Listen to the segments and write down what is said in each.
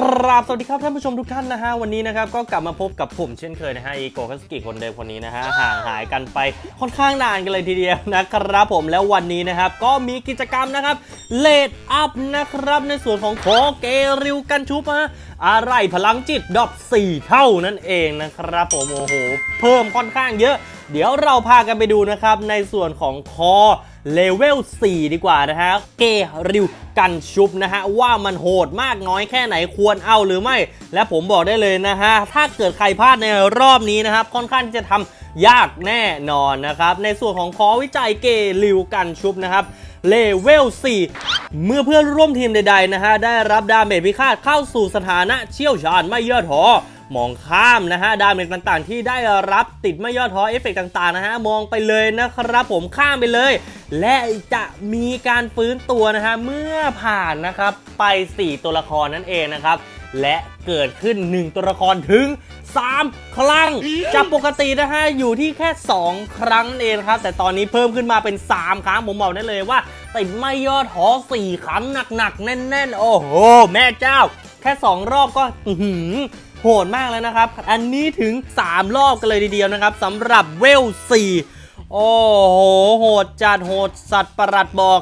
กราบสวัสดีครับท่านผู้ชมทุกท่านนะฮะวันนี้นะครับก็กลับมาพบกับผมเช่นเคยนะฮะอีโกคัสกิคนเดิมคนนี้นะฮะห่างหายกันไปค่อนข้างนานกันเลยทีเดียวนะครับผมแล้ววันนี้นะครับก็มีกิจกรรมนะครับเลดอัพนะครับในส่วนของโคเกริวกันชุบฮะอะไรพลังจิตดอก4เท่านั่นเองนะครับผมโอ้โหเพิ่มค่อนข้างเยอะ เดี๋ยวเราพากันไปดูนะครับในส่วนของคอ เลเวล 4 ดีกว่านะฮะ เกริวกันชุบนะฮะ ว่ามันโหดมากน้อยแค่ไหนควรเอาหรือไม่ และผมบอกได้เลยนะฮะ ถ้าเกิดใครพลาดในรอบนี้นะครับ ค่อนข้างที่จะทำยากแน่นอนนะครับ ในส่วนของคอวิจัยเกริวกันชุบนะครับเลเวล 4 เมื่อเพื่อนร่วมทีมใดๆนะฮะ ได้รับดาเมจพิฆาตเข้าสู่สถานะเชี่ยวชาญไม่ย่อท้อ มองข้ามนะฮะดาเมจต่างๆ ที่ได้รับติดไม่ย่อท้อเอฟเฟกต์ต่างๆนะฮะมองไปเลยนะครับผมข้ามไปเลย และจะมีการฟื้นตัวนะฮะเมื่อผ่านนะครับไป 4 ตัวละครนั่นเองนะครับและเกิดขึ้น 1 ตัวละครถึง 3 ครั้งจากปกตินะฮะอยู่ที่แค่ 2 ครั้งนั่นเองครับ แต่ตอนนี้เพิ่มขึ้นมาเป็น 3 ครั้งผมบอกได้เลยว่าติดไม่ย่อท้อ4ครั้งหนักๆ แน่นๆ โอ้โห แม่เจ้า แค่ 2 รอบก็ โหดมากแล้วนะครับ อันนี้ถึง 3 รอบกันเลยทีเดียวนะครับสำหรับเวล 4 โอ้โห โหดจัดโหดสัตว์ประหลัดบอก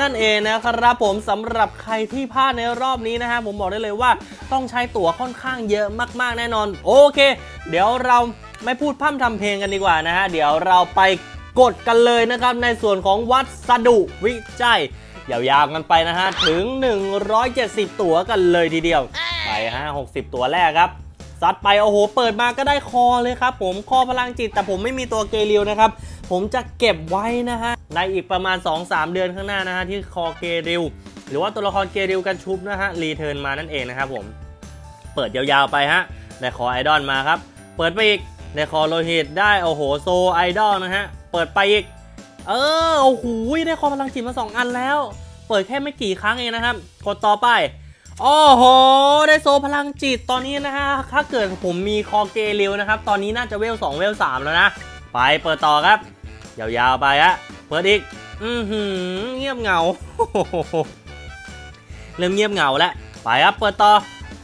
นั่นเองนะครับผมสำหรับใครที่พลาดในรอบนี้นะฮะผมบอกได้เลยว่าต้องใช้ตั๋วค่อนข้างเยอะมากๆแน่นอน โอเค เดี๋ยวเราไม่พูดพร่ำทำเพลงกันดีกว่านะฮะเดี๋ยวเราไปกดกันเลยนะครับในส่วนของวัสดุวิจัยยาวๆกันไปนะฮะ ถึง 170 ตั๋วกันเลยทีเดียว ฮะ60 ตัวแรกครับซัดไปโอ้โหเปิดมาก็ได้คอเลยครับผมคอพลังจิต แต่ผมไม่มีตัวเกลิวนะครับ ผมจะเก็บไว้นะฮะในอีกประมาณ 2-3 เดือนข้างหน้านะฮะที่คอเกลิวหรือว่าตัวละครเกลิวกันชุบนะฮะรีเทิร์นมานั่นเองนะครับผมเปิดยาวๆไปฮะได้คอไอดอลมาครับ เปิดไปอีกได้คอโลหิตได้โอ้โหโซไอดอลนะฮะเปิดไปอีก เออโอ้โหได้คอพลังจิตมา 2 อันแล้ว เปิดแค่ไม่กี่ครั้งเองนะครับ กดต่อไป โอ้โห ได้โซพลังจิตตอนนี้นะฮะ ถ้าเกิดผมมีคอเกลิวนะครับ ตอนนี้น่าจะเวล2เวล3แล้วนะ ไปเปิดต่อครับ ยาวๆไปฮะ เปิดอีก อือหือ เงียบเหงา เริ่มเงียบเหงาแล้ว ไปครับ เปิดต่อ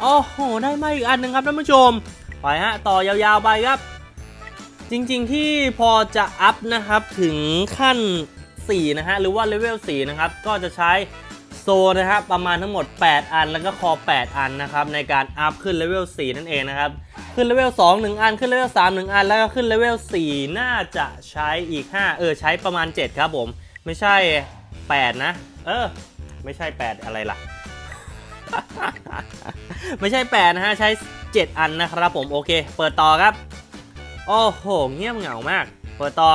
โอ้โห ได้มาอีกอันหนึ่งครับท่านผู้ชม ไปฮะ ต่อยาวๆไปครับ จริงๆที่พอจะอัพนะครับถึงขั้น4นะฮะ หรือว่าเลเวล4นะครับ ก็จะใช้ ซนะฮะประมาณทั้งหมด 8 อัน แล้วก็คอ 8 อันนะครับในการอัพขึ้นเลเวล4นั่นเองนะครับขึ้นเลเวล2 1 อัน ขึ้นเลเวล3 1 อัน แล้วก็ขึ้นเลเวล4น่าจะใช้อีก 5 เออใช้ประมาณ 7 ครับผม ไม่ใช่ 8 นะ เออ ไม่ใช่ 8 อะไรล่ะ ไม่ใช่ 8 นะฮะ ใช้ 7 อันนะครับผมโอเค เปิดต่อครับ โอ้โห เงียบเหงามาก เปิดต่อ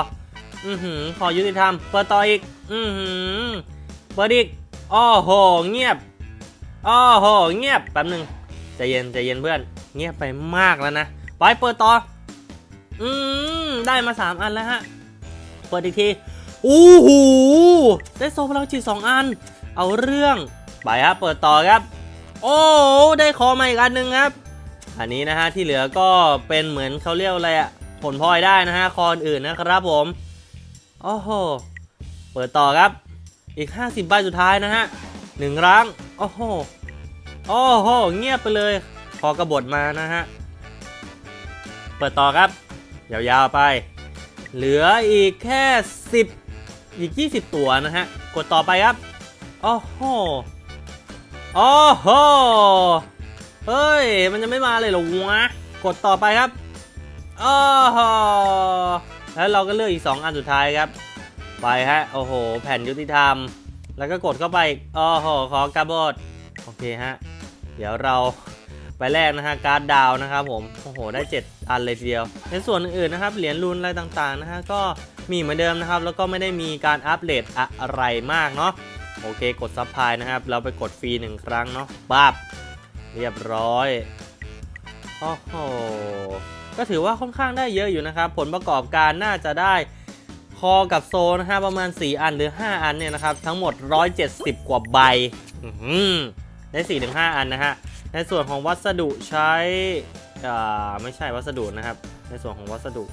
อือหือขอยุติธรรม เปิดต่ออีก อือหือเปิดอีก โอ้โห เงียบโอ้โห เงียบ แป๊บหนึ่งใจเย็นใจเย็นเพื่อน เงียบไปมากแล้วนะไปเปิดต่อ อืม ได้มา 3 อันแล้วฮะ เปิดอีกที อู้หูได้โซพลังจิต2อัน เอาเรื่อง ไปครับเปิดต่อครับ โอ้ ได้คอมาอีกอันหนึ่งครับ อันนี้นะฮะ ที่เหลือก็เป็นเหมือนเขาเรียกอะไรอะผลพลอยได้นะฮะ คอนอื่นนะครับผม โอ้โห เปิดต่อครับ อีก 50 ใบสุดท้ายนะฮะหนึ่งรังโอ้โหโอ้โห เงียบไปเลยคอกระบดมานะฮะ เปิดต่อครับ ยาวๆไป เหลืออีกแค่ 10 อีก 20 ตัวนะฮะ กดต่อไปครับ โอ้โห โอ้โห เฮ้ย มันจะไม่มาเลยเหรอวะ กดต่อไปครับอ้โห แล้วเราก็เลือกอีก 2 อันสุดท้ายครับ ไปฮะ โอ้โห แผ่นยุติธรรม แล้วก็กดเข้าไปอีกโอ้โห ขอกระบดโอเคฮะ เดี๋ยวเราไปแลกนะฮะ การ์ดดาวนะครับผม โอ้โห ได้ 7 อันเลยทีเดียว ในส่วนอื่นๆนะครับ เหรียญรูนอะไรต่างๆนะฮะ ก็มีเหมือนเดิมนะครับ แล้วก็ไม่ได้มีการอัปเดตอะไรมากเนาะ โอเค กดซับพลายนะครับ เราไปกดฟรีหนึ่งครั้งเนาะบาบเรียบร้อย โอ้โห ก็ถือว่าค่อนข้างได้เยอะอยู่นะครับ ผลประกอบการน่าจะได้ คอกับโซนะฮะประมาณ 4 อันหรือ 5 อันเนี่ยนะครับทั้งหมด 170 กว่าใบอื้อหือได้ 4-5 อันนะฮะในส่วนของวัสดุใช้อ่าไม่ใช่วัสดุนะครับ ในส่วนของวัสดุ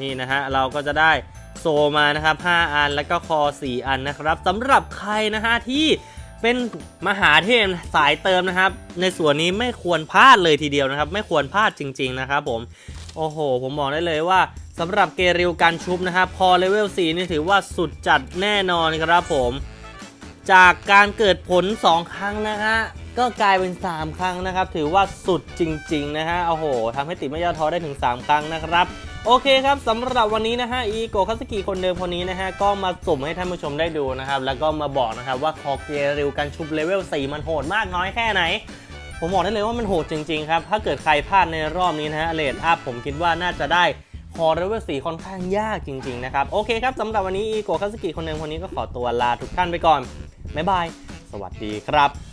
นี่นะฮะเราก็จะได้โซมานะครับ 5 อันแล้วก็คอ 4 อันนะครับสำหรับใครนะฮะที่เป็นมหาเทพสายเติมนะครับ ในส่วนนี้ไม่ควรพลาดเลยทีเดียวนะครับ ไม่ควรพลาดจริง ๆ นะครับผม โอ้โห ผมบอกได้เลยว่า สำหรับเกริวการชุบนะครับ พอเลเวล 4 นี่ถือว่าสุดจัดแน่นอนครับผม จากการเกิดผล 2 ครั้งนะฮะก็กลายเป็น 3 ครั้งนะครับ ถือว่าสุดจริง ๆ นะฮะโอ้โหทำให้ติดไม่ย่อท้อได้ถึง 3 ครั้งนะครับ โอเคครับสำหรับวันนี้นะฮะอีโกคาสกิคนเดิมคนนี้นะฮะก็มาสุ่มให้ท่านผู้ชมได้ดูนะครับ แล้วก็มาบอกนะครับว่าคอเกริวการชุบเลเวล 4 มันโหดมากน้อยแค่ไหนผมบอกได้เลยว่ามันโหดจริงๆครับ ถ้าเกิดใครพลาดในรอบนี้นะฮะเลดอัพผมคิดว่าน่าจะได้ ฮอเรเวสีค่อนข้างยากจริงๆนะครับ โอเคครับสำหรับวันนี้อีโกคาสกิคนเดิมคนนี้ก็ขอตัวลาทุกท่านไปก่อนบ๊ายบาย สวัสดีครับ